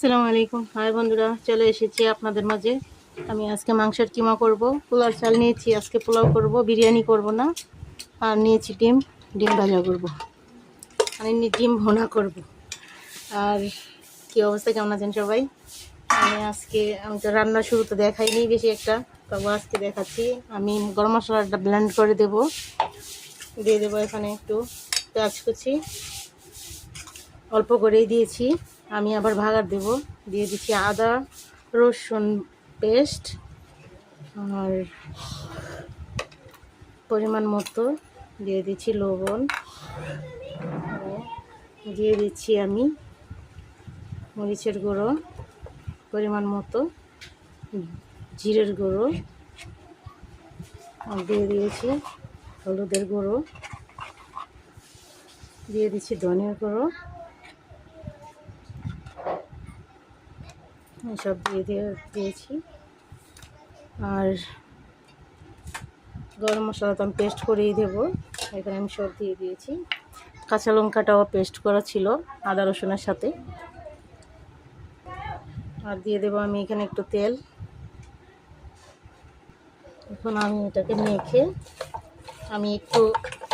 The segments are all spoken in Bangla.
আসসালামু আলাইকুম। হাই বন্ধুরা, চলে এসেছি আপনাদের মাঝে। আমি আজকে মাংসের কিমা করব। পোলাও চাল নিয়েছি, আজকে পোলাও করব, বিরিয়ানি করব না। আর নিয়েছি ডিম ডিম ভাজা করব। মানে ডিম ভোনা করব। আর কি অবস্থা, কেমন আছেন সবাই? আমি আজকে, আমি তো রান্না শুরু তো দেখাইনি বেশি একটা, তবু আজকে দেখাচ্ছি। আমি গরম মশলাটা ব্লেন্ড করে দেব। দিয়ে দেবো এখানে একটু পেঁয়াজ কুচি। অল্প করেই দিয়েছি। আমি আবার ভাগার দেব। দিয়ে দিচ্ছি আদা, রসুন পেস্ট আর পরিমাণ মতো। দিয়ে দিচ্ছি লবণ। দিয়ে দিচ্ছি আমি মরিচের গুঁড়ো, পরিমাণ মতো জিরের গুঁড়ো। দিয়ে দিয়েছি হলুদের গুঁড়ো। দিয়ে দিচ্ছি ধনিয়ার গুঁড়ো। এসব দিয়ে দিয়ে দিয়েছি। আর গরম মশলা তো আমি পেস্ট করেই দেবো। এখানে আমি সব দিয়ে দিয়েছি। কাঁচা লঙ্কাটাও পেস্ট করা ছিল, আদা রসুনের সাথে। আর দিয়ে দেবো আমি এখানে একটু তেল। এখন আমি এটাকে মেখে আমি একটু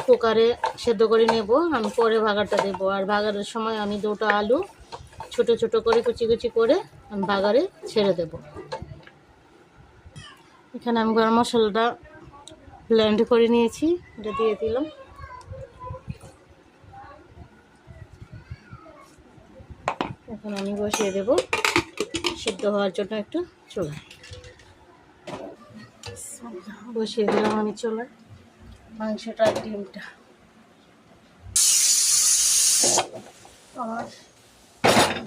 কুকারে সেদ্ধ করে নেব। আমি পরে ভাগারটা দেবো। আর ভাগারের সময় আমি দুটো আলু ছোট ছোট করে, কুচি কুচি করে আমি বাগারে ছেড়ে দেব। এখানে আমি গরম মশলাটা ব্লেন্ড করে নিয়েছি, এটা দিয়ে দিলাম। এখন আমি বসিয়ে দেব সিদ্ধ হওয়ার জন্য একটু চুলায়। বসিয়ে দিলাম আমি চুলায়, মাংসটা ডিমটা। আর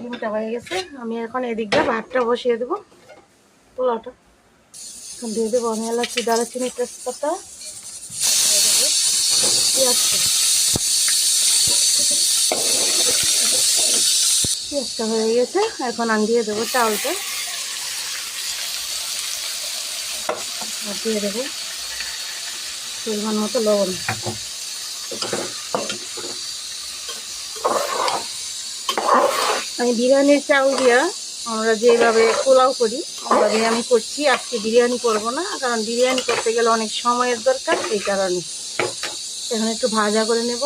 ডিমটা হয়ে গেছে। আমি এখন এদিকটা ভাতটা বসিয়ে দেবো। পোলাওটা। দিয়ে দেবো আমি এলাচি, দারচিনি তেজপাতা। দিয়ে পেঁয়াজটা হয়ে গেছে। এখন আমি দিয়ে দেবো চালটা। আর দিয়ে দেবো পরিমাণ মতো লবণ। আমি বিরিয়ানির চাউল দিয়া আমরা যেভাবে পোলাও করি ওইভাবে আমি করছি। আজকে বিরিয়ানি করব না, কারণ বিরিয়ানি করতে গেলে অনেক সময়ের দরকার এই কারণে। এখন একটু ভাজা করে নেব।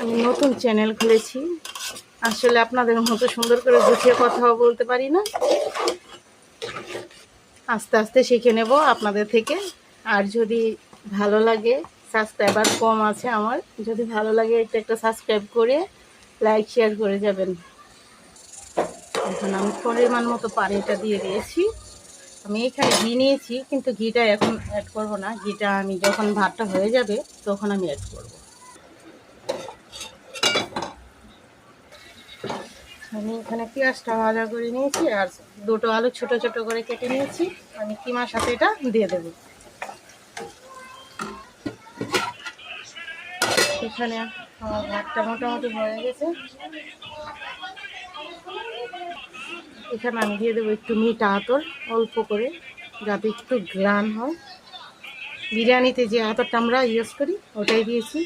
আমি নতুন চ্যানেল খুলেছি। আসলে আপনাদের মতো সুন্দর করে গুছিয়ে কথাও বলতে পারি না। আস্তে আস্তে শিখে নেব আপনাদের থেকে। আর যদি ভালো লাগে সাবস্ক্রাইবার কম আছে আমার, যদি ভালো লাগে একটা একটা সাবস্ক্রাইব করে লাইক শেয়ার করে যাবেন। এখন আমি পরিমাণ মতো পানিটা দিয়ে দিয়েছি। আমি এখানে ঘি নিয়েছি, কিন্তু ঘিটা এখন অ্যাড করব না। ঘিটা আমি যখন ভাতটা হয়ে যাবে, তখন আমি অ্যাড করব। আমি এখানে পেঁয়াজটা ভাজা করে নিয়েছি, আর দুটো আলু ছোট ছোট করে কেটে নিয়েছি। আমি কিমার সাথে এটা দিয়ে দেবো। এখানে ভাতটা মোটামুটি হয়ে গেছে। এখানে আমি দিয়ে দেবো একটু মিট আতর, অল্প করে, যাতে একটু গ্রান হয়। বিরিয়ানিতে যে আতরটা আমরা ইউজ করি, ওটাই দিয়েছি।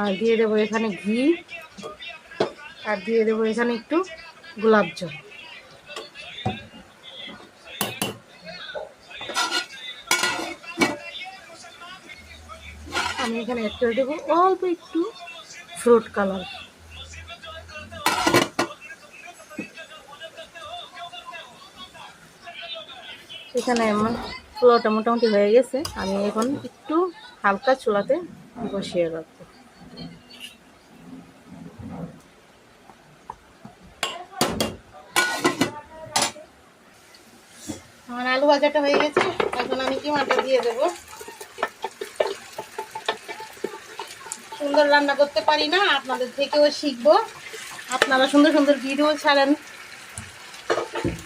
আর দিয়ে দেবো এখানে ঘি, আর দিয়ে দেবো এখানে একটু গোলাপ জল। আমি এখানে অ্যাড করে দেবো, অল্প একটু। Fruit colour. এখানে আমার পোলাওটা মোটামুটি হয়ে গেছে। আমি এখন একটু হালকা চুলাতে বসিয়ে রাখব। আমার আলু ভাজাটা হয়ে গেছে। এখন আমি কি কিমাটা দিয়ে দেবো। সুন্দর রান্না করতে পারি না, আপনাদের থেকেও শিখব। আপনারা সুন্দর সুন্দর ভিডিও ছাড়েন।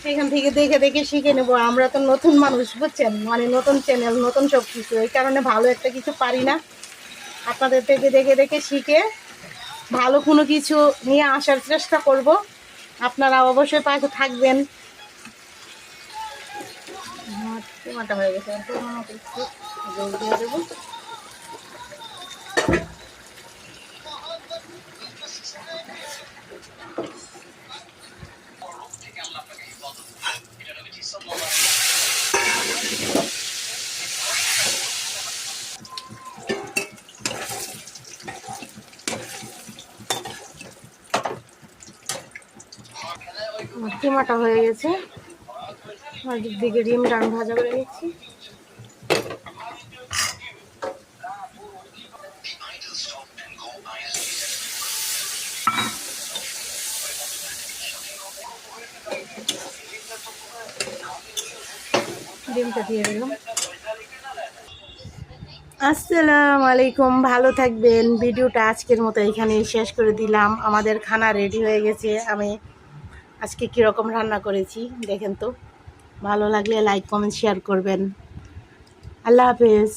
সেখান থেকে দেখে দেখে শিখে নেব। আমরা তো নতুন মানুষ, বুঝছেন? মানে নতুন চ্যানেল নতুন সব কিছু এই কারণে ভালো একটা কিছু পারি না। আপনাদের থেকে দেখে দেখে শিখে ভালো কোনো কিছু নিয়ে আসার চেষ্টা করব। আপনারা অবশ্যই পাশে থাকবেন। হয়ে গেছে। দেবো। আমার হয়ে গেছে। আর দিকে ডিম ডান ভাজা করে নিচ্ছি। ডিমটা দিয়ে আলাইকুম, ভালো থাকবেন। ভিডিওটা আজকের মতো এখানে শেষ করে দিলাম। আমাদের খানা রেডি হয়ে গেছে। আমি আজকে কীরকম রান্না করেছি দেখেন তো। ভালো লাগলে লাইক কমেন্ট শেয়ার করবেন। আল্লাহ হাফেজ।